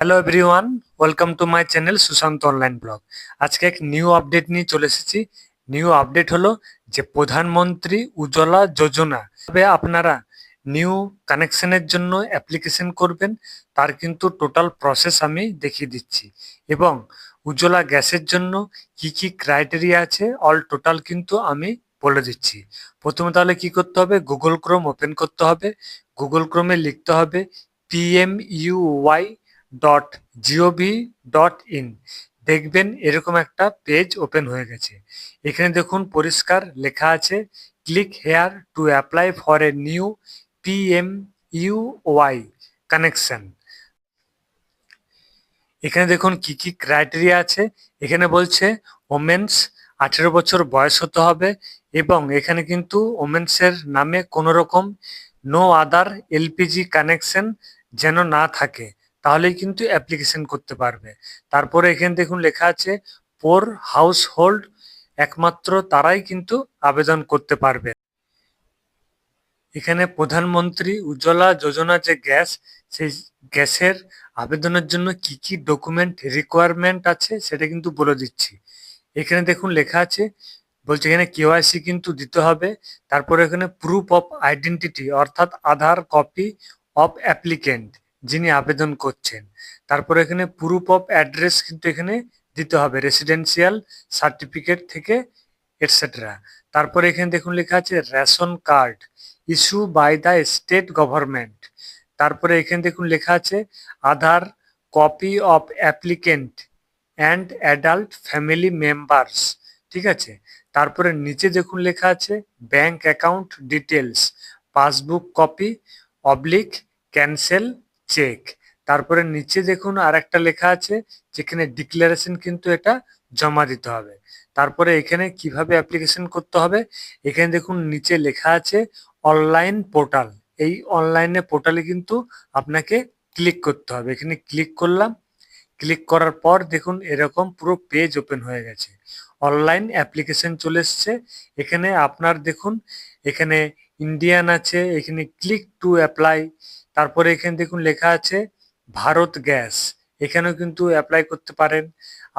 Hello everyone welcome to my channel Sushant online blog আজকে এক new update নিয়ে চলে এসেছি। নিউ আপডেট হলো যে প্রধানমন্ত্রী উজ্জ্বলা যোজনা। তবে আপনারা নিউ কানেকশনের জন্য অ্যাপ্লিকেশন করবেন, তার কিন্তু টোটাল প্রসেস আমি দেখিয়ে দিচ্ছি। এবং উজ্জ্বলা গ্যাসের জন্য কি কি ক্রাইটেরিয়া আছে অল টোটাল কিন্তু আমি বলে দিচ্ছি। প্রথমে তাহলে কি করতে হবে? গুগল ক্রোম ওপেন করতে হবে। গুগল ক্রোমে লিখতে হবে PM UY dot gov dot in দেখবেন এরকম একটা পেজ ওপেন হয়ে গেছে। এখানে দেখুন পরিষ্কার লেখা আছে click here to apply for a new PM UY connection এখানে দেখুন কি কি ক্রাইটেরিয়া আছে। এখানে বলছে ওমেন্স আঠেরো বছর বয়স হতে হবে এবং এখানে কিন্তু ওমেন্সের নামে কোনো রকম নো আদার এলপিজি কানেকশন যেন না থাকে। তাহলেই কিন্তু অ্যাপ্লিকেশন করতে পারবে। তারপরে এখানে দেখুন লেখা আছে পোর হাউস হোল্ড একমাত্র তারাই কিন্তু আবেদন করতে পারবে। এখানে প্রধানমন্ত্রী উজ্জ্বলা যোজনা যে গ্যাস, সেই গ্যাসের আবেদনের জন্য কি কি ডকুমেন্ট রিকোয়ারমেন্ট আছে সেটা কিন্তু বলে দিচ্ছি। এখানে দেখুন লেখা আছে, বলছে এখানে কেওয়াইসি কিন্তু দিতে হবে। তারপরে এখানে প্রুফ অফ আইডেন্টিটি অর্থাৎ আধার কপি অফ অ্যাপ্লিকেন্ট যিনি আবেদন করছেন। তারপরে এখানে প্রুফ অফ অ্যাড্রেস কিন্তু এখানে দিতে হবে রেসিডেন্সিয়াল সার্টিফিকেট থেকে এটসেট্রা তারপরে এখানে দেখুন লেখা আছে ration card issue by the state government তারপরে এখানে দেখুন লেখা আছে Aadhaar copy of applicant and adult family members ঠিক আছে? তারপরে নিচে দেখুন লেখা আছে bank account details passbook copy oblique cancel cheque তারপরে নিচে দেখুন আর একটা লেখা আছে, যেখানে ডিক্লারেশন কিন্তু এটা জমা দিতে হবে। তারপরে এখানে কীভাবে অ্যাপ্লিকেশন করতে হবে? এখানে দেখুন নিচে লেখা আছে অনলাইন পোর্টাল এই অনলাইনে পোর্টালে কিন্তু আপনাকে ক্লিক করতে হবে। এখানে ক্লিক করলাম। ক্লিক করার পর দেখুন এরকম পুরো পেজ ওপেন হয়ে গেছে। অনলাইন অ্যাপ্লিকেশন চলে এসছে। এখানে আপনার দেখুন, এখানে ইন্ডিয়ান আছে, এখানে ক্লিক টু অ্যাপ্লাই তারপরে এখানে দেখুন লেখা আছে, ভারত গ্যাস। এখানেও কিন্তু অ্যাপ্লাই করতে পারেন।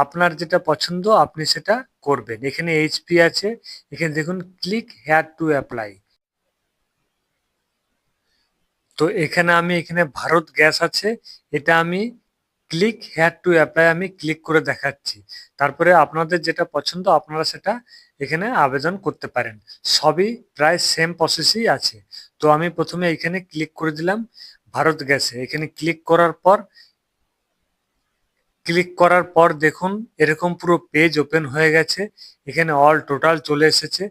আপনার যেটা পছন্দ, আপনি সেটা করবেন। এখানে এইচপি আছে। এখানে দেখুন ক্লিক হেয়ার টু অ্যাপ্লাই তো এখানে আমি, এখানে ভারত গ্যাস আছে। এটা আমি ক্লিক হেয়ার টু অ্যাপ্লাই আমি ক্লিক করে দেখাচ্ছি। তারপরে আপনাদের যেটা পছন্দ, আপনারা সেটা এখানে আবেদন করতে পারেন। সবই প্রায় সেম প্রসেসই আছে। তো আমি প্রথমে এখানে ক্লিক করে দিলাম, ভারত গ্যাসে এখানে ক্লিক করার পর ক্লিক করার পর দেখুন, এরকম পুরো পেজ ওপেন হয়ে গেছে। এখানে অল টোটাল চলে এসেছে।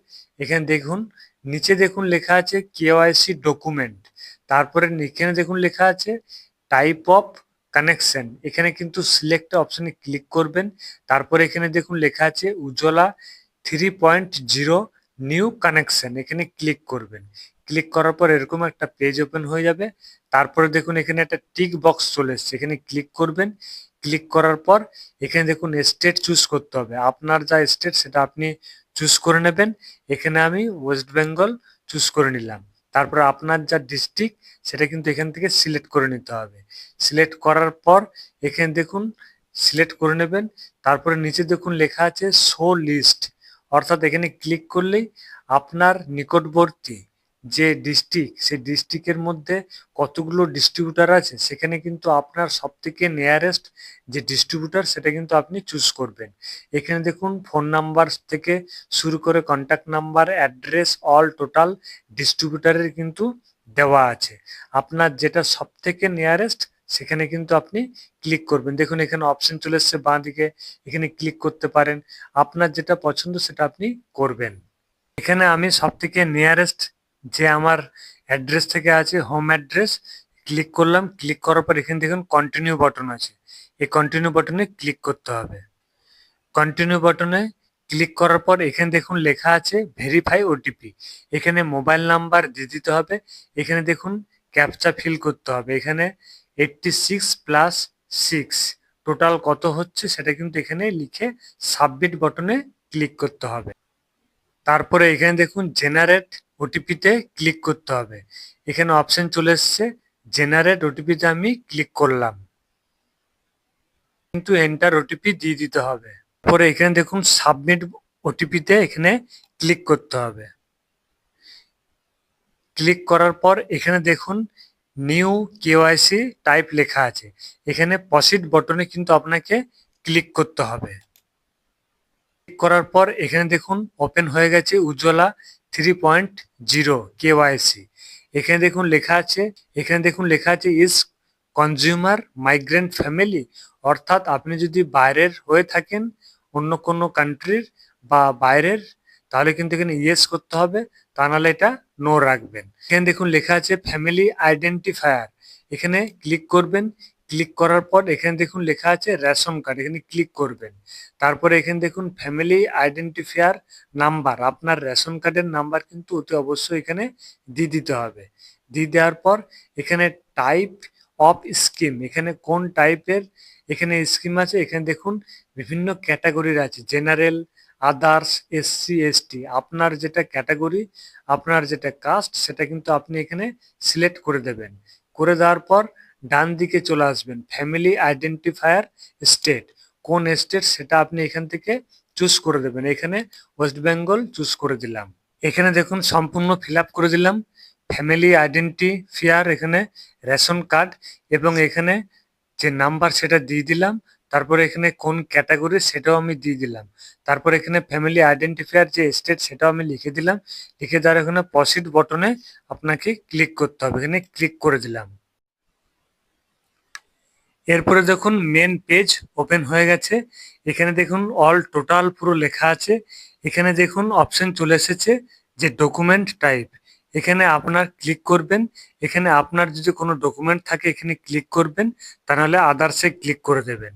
এখানে দেখুন, নিচে দেখুন লেখা আছে কেওয়াইসি ডকুমেন্ট তারপরে এখানে দেখুন লেখা আছে টাইপ অফ কানেকশন এখানে কিন্তু সিলেক্ট অপশনে ক্লিক করবেন। তারপরে এখানে দেখুন লেখা আছে, Ujjwala three point zero new connection এখানে ক্লিক করবেন। ক্লিক করার পর এরকম একটা পেজ ওপেন হয়ে যাবে। তারপরে দেখুন এখানে একটা টিক বক্স চলে এসছে। এখানে ক্লিক করবেন। ক্লিক করার পর এখানে দেখুন স্টেট চুজ করতে হবে। আপনার যা স্টেট সেটা আপনি চুজ করে নেবেন। এখানে আমি ওয়েস্ট বেঙ্গল চুজ করে নিলাম। তারপরে আপনার যা ডিস্ট্রিক্ট সেটা কিন্তু এখান থেকে সিলেক্ট করে নিতে হবে। সিলেক্ট করার পর এখানে দেখুন সিলেক্ট করে নেবেন। তারপরে নিচে দেখুন লেখা আছে শো লিস্ট অর্থাৎ এখানে ক্লিক করলেই আপনার নিকটবর্তী যে ডিস্ট্রিক্ট সেই ডিস্ট্রিক্টের মধ্যে কতগুলো ডিস্ট্রিবিউটার আছে, সেখানে কিন্তু আপনার সব থেকে নিয়ারেস্ট যে ডিস্ট্রিবিউটার সেটা কিন্তু আপনি চুজ করবেন। এখানে দেখুন ফোন নাম্বার থেকে শুরু করে contact number address all total ডিস্ট্রিবিউটারের কিন্তু দেওয়া আছে। আপনার যেটা সব থেকে নিয়ারেস্ট সেখানে কিন্তু আপনি ক্লিক করবেন। দেখুন, এখানে অপশন চলে এসছে বাঁ দিকে এখানে ক্লিক করতে পারেন। আপনার যেটা পছন্দ, সেটা আপনি করবেন। এখানে আমি সব থেকে নিয়ারেস্ট যে আমার অ্যাড্রেস থেকে আছে হোম অ্যাড্রেস ক্লিক করলাম ক্লিক করার পর এখানে দেখুন কন্টিনিউ বাটন আছে। এই কন্টিনিউ বাটনে ক্লিক করতে হবে। কন্টিনিউ বাটনে ক্লিক করার পর এখানে দেখুন লেখা আছে ভেরিফাই ওটিপি এখানে মোবাইল নাম্বার দিয়ে দিতে হবে। এখানে দেখুন ক্যাপচা ফিল করতে হবে। এখানে eighty six plus six total কত হচ্ছে সেটা কিন্তু এখানে লিখে সাবমিট বটনে ক্লিক করতে হবে। তারপরে এখানে দেখুন জেনারেট ওটিপিতে ক্লিক করতে হবে। এখানে অপশন চলে এসছে জেনারেট ওটিপিতে আমি ক্লিক করলাম। কিন্তু এন্টার ওটিপি দিয়ে দিতে হবে। পরে এখানে দেখুন সাবমিট ওটিপিতে এখানে ক্লিক করতে হবে। ক্লিক করার পর এখানে দেখুন নিউ কেওয়াইসি টাইপ লেখা আছে। এখানে পসিট বটনে কিন্তু আপনাকে ক্লিক করতে হবে। ক্লিক করার পর এখানে দেখুন ওপেন হয়ে গেছে, Ujjwala three point zero KYC এখানে দেখুন লেখা আছে, এখানে দেখুন লেখা আছে ইজ কনজিউমার মাইগ্রেন্ট ফ্যামিলি অর্থাৎ আপনি যদি বাইরের হয়ে থাকেন অন্য কোনো কান্ট্রির বা বাইরের, তাহলে কিন্তু এখানে ইয়েস করতে হবে, তা নাহলে এটা নো রাখবেন। এখানে দেখুন লেখা আছে ফ্যামিলি আইডেন্টিফায়ার এখানে ক্লিক করবেন ক্লিক করার পর এখানে দেখুন লেখা আছে রেশন কার্ড, এখানে ক্লিক করবেন। তারপরে এখানে দেখুন ফ্যামিলি আইডেন্টিফায়ার নাম্বার আপনার রেশন কার্ডের নাম্বার কিন্তু অতি অবশ্যই এখানে দিয়ে দিতে হবে। দিয়ে দেওয়ার পর এখানে টাইপ অফ স্কিম এখানে কোন টাইপের এখানে স্কিম আছে, এখানে দেখুন বিভিন্ন ক্যাটাগরির আছে জেনারেল আদার্স এসসি এসটি আপনার যেটা ক্যাটাগরি আপনার যেটা কাস্ট সেটা কিন্তু আপনি এখানে সিলেক্ট করে দেবেন। করে দেওয়ার পর ডান দিকে চলে আসবেন ফ্যামিলি আইডেন্টিফায়ার স্টেট কোন স্টেট সেটা আপনি এখান থেকে চুজ করে দেবেন। এখানে ওয়েস্ট বেঙ্গল চুজ করে দিলাম। এখানে দেখুন সম্পূর্ণ ফিল করে দিলাম। ফ্যামিলি আইডেন্টিফায়ার এখানে রেশন কার্ড এবং এখানে যে নাম্বার সেটা দিয়ে দিলাম। তারপরে এখানে কোন ক্যাটাগরি সেটাও আমি দিয়ে দিলাম। তারপর এখানে ফ্যামিলি আইডেন্টিফায়ার যে স্টেট সেটাও আমি লিখে দিলাম। লিখে দেওয়ার এখানে পসিট বটনে আপনাকে ক্লিক করতে হবে। এখানে ক্লিক করে দিলাম। এরপরে দেখুন মেন পেজ ওপেন হয়ে গেছে। এখানে দেখুন অল টোটাল পুরো লেখা আছে। এখানে দেখুন অপশন চলে এসেছে যে ডকুমেন্ট টাইপ এখানে আপনার ক্লিক করবেন। এখানে আপনার যদি কোনো ডকুমেন্ট থাকে, এখানে ক্লিক করবেন। তা নাহলে আদার্সে ক্লিক করে দেবেন।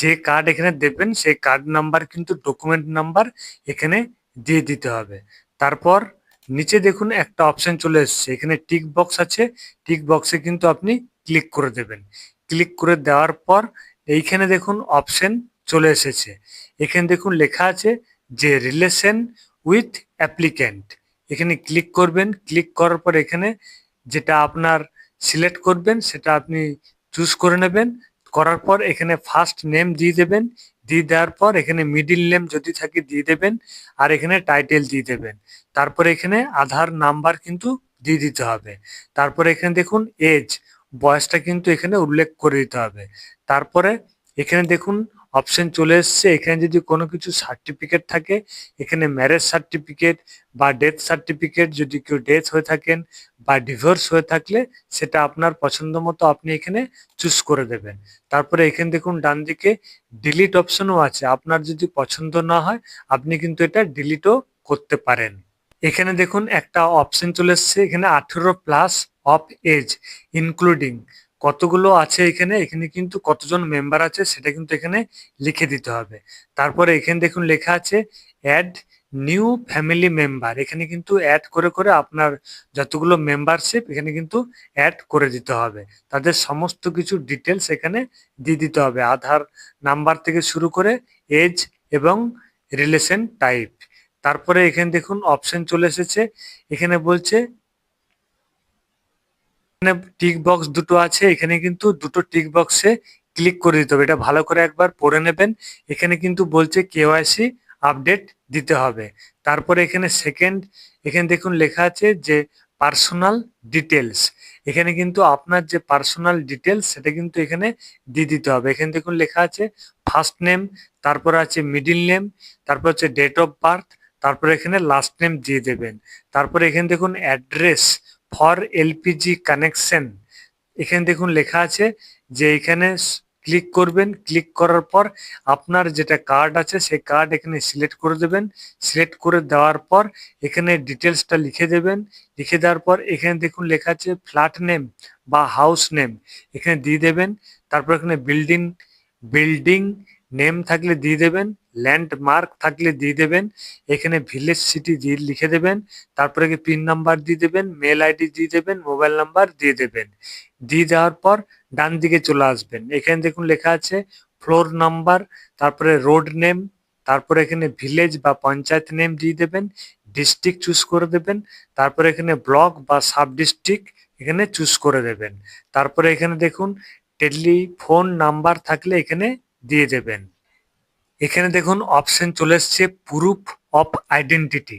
যে কার্ড এখানে দেবেন, সেই কার্ড নাম্বার কিন্তু ডকুমেন্ট নাম্বার এখানে দিয়ে দিতে হবে। তারপর নিচে দেখুন একটা অপশন চলে এসছে। এখানে টিক বক্স আছে। টিক বক্সে কিন্তু আপনি ক্লিক করে দেবেন। ক্লিক করে দেওয়ার পর এইখানে দেখুন অপশন চলে এসেছে। এখানে দেখুন লেখা আছে যে রিলেশন উইথ অ্যাপ্লিক্যান্ট। এখানে ক্লিক করবেন, ক্লিক করার পর এখানে যেটা আপনার সিলেক্ট করবেন সেটা আপনি চুজ করে নেবেন। করার পর এখানে ফার্স্ট নেম দিয়ে দেবেন। দিয়ে দেওয়ার পর এখানে মিডিল নেম যদি থাকে দিয়ে দেবেন আর এখানে টাইটেল দিয়ে দেবেন। তারপরে এখানে আধার নাম্বার কিন্তু দিয়ে দিতে হবে। তারপরে এখানে দেখুন এজ। বয়সটা কিন্তু এখানে উল্লেখ করে দিতে হবে। তারপরে এখানে দেখুন অপশন চলে এসছে। এখানে যদি কোনো কিছু সার্টিফিকেট থাকে, এখানে ম্যারেজ সার্টিফিকেট বা ডেথ সার্টিফিকেট যদি কেউ ডেথ হয়ে থাকেন বা ডিভোর্স হয়ে থাকলে, সেটা আপনার পছন্দ মতো আপনি এখানে চুজ করে দেবেন। তারপরে এখানে দেখুন, ডান দিকে ডিলিট অপশনও আছে। আপনার যদি পছন্দ না হয়, আপনি কিন্তু এটা ডিলিটও করতে পারেন। এখানে দেখুন, একটা অপশন চলে এসছে। এখানে আঠেরো প্লাস অফ এজ ইনক্লুডিং কতগুলো আছে এখানে? এখানে কিন্তু কতজন মেম্বার আছে সেটা কিন্তু এখানে লিখে দিতে হবে। তারপরে এখানে দেখুন লেখা আছে অ্যাড নিউ ফ্যামিলি মেম্বার এখানে কিন্তু অ্যাড করে করে আপনার যতগুলো মেম্বারশিপ এখানে কিন্তু অ্যাড করে দিতে হবে। তাদের সমস্ত কিছু ডিটেলস এখানে দিয়ে দিতে হবে। আধার নাম্বার থেকে শুরু করে এজ এবং রিলেশন টাইপ তারপরে এখানে দেখুন অপশন চলে এসেছে। এখানে বলছে এখানে টিক বক্স দুটো আছে, এখানে কিন্তু দুটো টিক বক্সে ক্লিক করে দিতে হবে। এটা ভালো করে একবার পড়ে নেবেন। এখানে কিন্তু বলছে কেওয়াইসি আপডেট দিতে হবে। তারপরে এখানে সেকেন্ড এখানে দেখুন লেখা আছে যে পার্সোনাল ডিটেলস এখানে কিন্তু আপনার যে পার্সোনাল ডিটেলস সেটা কিন্তু এখানে দিয়ে দিতে হবে। এখানে দেখুন লেখা আছে ফার্স্ট নেম তারপর আছে মিডিল নেম তারপর হচ্ছে ডেট অফ বার্থ তারপরে এখানে লাস্ট নেম দিয়ে দেবেন। তারপরে এখানে দেখুন অ্যাড্রেস ফর এলপিজি কানেকশন এখানে দেখুন লেখা আছে যে এখানে ক্লিক করবেন ক্লিক করার পর আপনার যেটা কার্ড আছে সেই কার্ড এখানে সিলেক্ট করে দেবেন। সিলেক্ট করে দেওয়ার পর এখানে ডিটেলসটা লিখে দেবেন। লিখে দেওয়ার পর এখানে দেখুন লেখা আছে ফ্ল্যাট নেম বা হাউস নেম এখানে দিয়ে দেবেন। তারপর এখানে বিল্ডিং বিল্ডিং নেম থাকলে দিয়ে দেবেন। ল্যান্ডমার্ক থাকলে দিয়ে দেবেন। এখানে ভিলেজ সিটি দিয়ে লিখে দেবেন। তারপরে কি পিন নাম্বার দিয়ে দেবেন মেল আইডি দিয়ে দেবেন মোবাইল নাম্বার দিয়ে দেবেন। দিয়ে দেওয়ার পর ডান দিকে চলে আসবেন। এখানে দেখুন লেখা আছে ফ্লোর নাম্বার তারপরে রোড নেম তারপরে এখানে ভিলেজ বা পঞ্চায়েত নেম দিয়ে দেবেন ডিস্ট্রিক্ট চুজ করে দেবেন, তারপরে এখানে ব্লক বা সাব ডিস্ট্রিক্ট এখানে চুজ করে দেবেন। তারপরে এখানে দেখুন টেলিফোন নাম্বার থাকলে এখানে দিয়ে দেবেন। এখানে দেখুন অপশন চলে এসছে প্রুফ অফ আইডেন্টিটি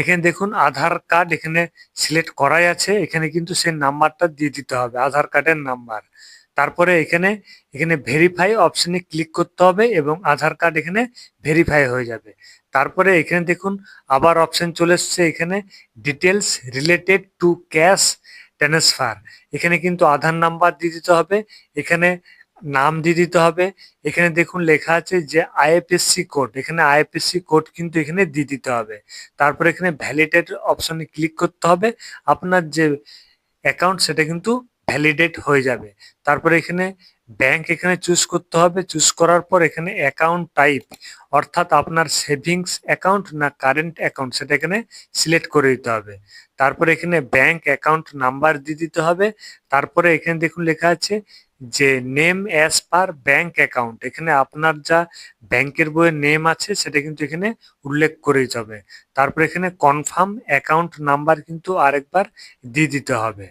এখানে দেখুন আধার কার্ড এখানে সিলেক্ট করাই আছে, এখানে কিন্তু সেই নাম্বারটা দিয়ে দিতে হবে, আধার কার্ডের নাম্বার তারপরে এখানে এখানে ভেরিফাই অপশনে ক্লিক করতে হবে এবং আধার কার্ড এখানে ভেরিফাই হয়ে যাবে। তারপরে এখানে দেখুন আবার অপশন চলে এসছে, এখানে details related to cash transfer এখানে কিন্তু আধার নাম্বার দিয়ে দিতে হবে, এখানে নাম দিয়ে দিতে হবে। এখানে দেখুন লেখা আছে যে আইএফএসসি কোড এখানে আইএফএসসি কোড কিন্তু এখানে দিয়ে দিতে হবে। তারপর এখানে ভ্যালিডেট অপশনে ক্লিক করতে হবে। আপনার যে অ্যাকাউন্ট সেটা কিন্তু ভ্যালিডেট হয়ে যাবে। তারপরে এখানে ব্যাংক এখানে চুজ করতে হবে। চুজ করার পর এখানে অ্যাকাউন্ট টাইপ অর্থাৎ আপনার সেভিংস অ্যাকাউন্ট না কারেন্ট অ্যাকাউন্ট সেটা এখানে সিলেক্ট করে দিতে হবে। তারপরে এখানে ব্যাংক অ্যাকাউন্ট নাম্বার দিয়ে দিতে হবে। তারপরে এখানে দেখুন লেখা আছে যে name as per bank account এখানে আপনার যা ব্যাংকের বইয়ের নেম আছে, সেটা কিন্তু এখানে উল্লেখ করে যাবে। তারপরে এখানে কনফার্ম অ্যাকাউন্ট নাম্বার কিন্তু আরেকবার দিয়ে দিতে হবে।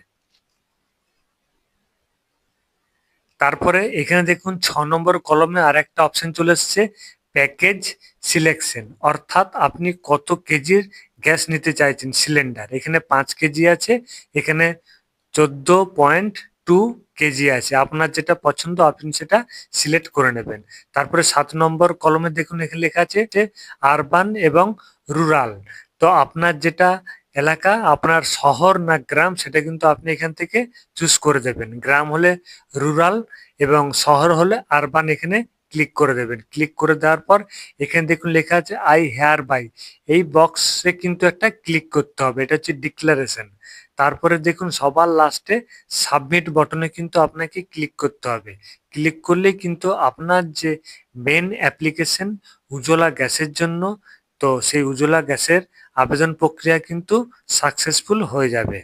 তারপরে এখানে দেখুন, ছ নম্বর কলমে আর একটা অপশন চলে এসছে প্যাকেজ সিলেকশন অর্থাৎ আপনি কত কেজির গ্যাস নিতে চাইছেন সিলিন্ডার এখানে পাঁচ কেজি আছে, এখানে চোদ্দ পয়েন্ট টু কেজি আছে। আপনার যেটা পছন্দ, আপনি সেটা সিলেক্ট করে নেবেন। তারপরে সাত নম্বর কলমে দেখুন, এখানে লেখা আছে যে আরবান এবং রুরাল তো আপনার যেটা এলাকা, আপনার শহর না গ্রাম, সেটা কিন্তু আপনি এখান থেকে চুজ করে দেবেন। গ্রাম হলে রুরাল এবং শহর হলে আরবান এখানে ক্লিক করে দেবেন। ক্লিক করে দেওয়ার পর এখানে দেখুন, লেখা আছে আই হেয়ার বাই এই বক্সে কিন্তু একটা ক্লিক করতে হবে। এটা হচ্ছে ডিক্লারেশন তারপরে দেখুন সবার লাস্টে সাবমিট বটনে কিন্তু আপনাকে ক্লিক করতে হবে। ক্লিক করলে কিন্তু আপনার যে মেন অ্যাপ্লিকেশন উজ্জ্বলা গ্যাসের জন্য, তো সেই উজ্জ্বলা গ্যাসের আবেদন প্রক্রিয়া কিন্তু সাকসেসফুল হয়ে যাবে।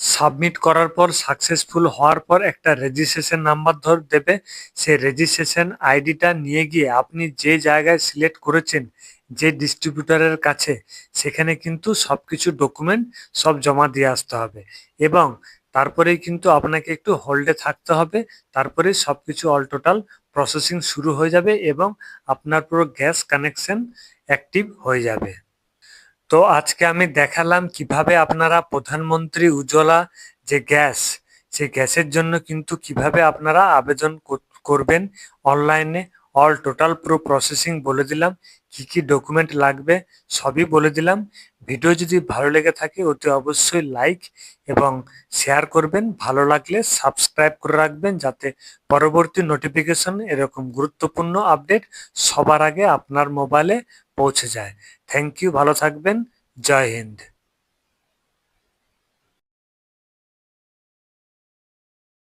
সাবমিট করার পর সাকসেসফুল হওয়ার পর একটা রেজিস্ট্রেশন নাম্বার ধর দেবে। সেই রেজিস্ট্রেশন আইডিটা নিয়ে গিয়ে আপনি যে জায়গায় সিলেক্ট করেছেন যে ডিস্ট্রিবিউটারের কাছে, সেখানে কিন্তু সব কিছু ডকুমেন্ট সব জমা দিয়ে আসতে হবে। এবং তারপরেই কিন্তু আপনাকে একটু হোল্ডে থাকতে হবে। তারপরে সব কিছু অল টোটাল প্রসেসিং শুরু হয়ে যাবে এবং আপনার পুরো গ্যাস কানেকশন অ্যাক্টিভ হয়ে যাবে। তো আজকে আমি দেখালাম কীভাবে আপনারা প্রধানমন্ত্রী উজ্জ্বলা যে গ্যাস, সেই গ্যাসের জন্য কিন্তু কীভাবে আপনারা আবেদন করবেন অনলাইনে অল টোটাল পুরো প্রসেসিং বলে দিলাম। কি কি ডকুমেন্ট লাগবে সবই বলে দিলাম। ভিডিও যদি ভালো লেগে থাকে অতি অবশ্যই লাইক এবং শেয়ার করবেন। ভালো লাগলে সাবস্ক্রাইব করে রাখবেন যাতে পরবর্তী নোটিফিকেশন এরকম গুরুত্বপূর্ণ আপডেট সবার আগে আপনার মোবাইলে পৌঁছে যায়। থ্যাংক ইউ ভালো থাকবেন। জয় হিন্দ।